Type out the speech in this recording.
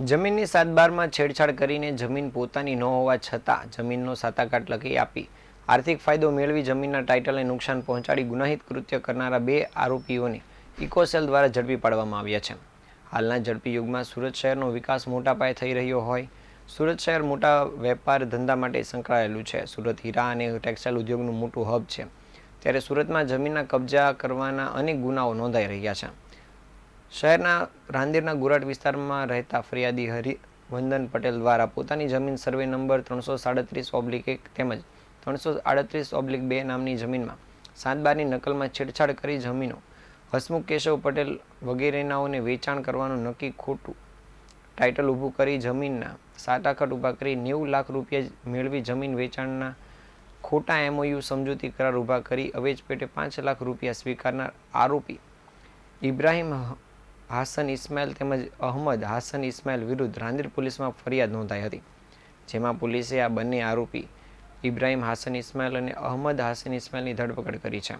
જમીનની સાતબારમાં છેડછાડ કરીને જમીન પોતાની ન હોવા છતાં જમીનનો સાતાકાટ લખી આપી. આર્થિક ફાયદો મેળવી જમીનના ટાઇટલને નુકસાન પહોંચાડી ગુનાહિત કૃત્ય કરનારા બે આરોપીઓને ઇકોસેલ દ્વારા ઝડપી પાડવામાં આવ્યા છે. હાલના ઝડપી યુગમાં સુરત શહેરનો વિકાસ મોટા પાયે થઈ રહ્યો હોય. સુરત શહેર મોટા વેપાર ધંધા માટે સંકળાયેલું છે. સુરત હીરા અને ટેક્સટાઇલ ઉદ્યોગનું મોટું હબ છે. ત્યારે સુરતમાં જમીનના કબજા કરવાના અનેક ગુનાઓ નોંધાઈ રહ્યા છે. શહેરના રાંદેરના ગુરાટ વિસ્તારમાં રહેતા ફરિયાદી હરિવંદન પટેલ દ્વારા પોતાની જમીન સર્વે નંબર ત્રણસો સાડત્રીસ ઓબ્લિક એક તેમજ ત્રણસો આડત્રીસ ઓબ્લિક બે નામની જમીનમાં સાત બારની નકલમાં છેડછાડ કરી જમીનો, હસમુખ કેશવ પટેલ વગેરેનાઓને વેચાણ કરવાનું નક્કી ખોટું ટાઇટલ ઊભું કરી જમીનના સાટાખટ ઊભા કરી નેવું લાખ રૂપિયા મેળવી જમીન વેચાણના ખોટા એમઓયુ સમજૂતી કરાર ઊભા કરી અવેજ પેટે પાંચ લાખ રૂપિયા સ્વીકારનાર આરોપી ઇબ્રાહિમ હાસન ઇસ્માઇલ તેમજ અહમદ હાસન ઇસ્માઇલ વિરુદ્ધ રાંદેર પોલીસમાં ફરિયાદ નોંધાઈ હતી, જેમાં પોલીસે આ બંને આરોપી ઇબ્રાહિમ હાસન ઇસ્માઇલ અને અહમદ હાસન ઇસ્માઇલની ધરપકડ કરી છે.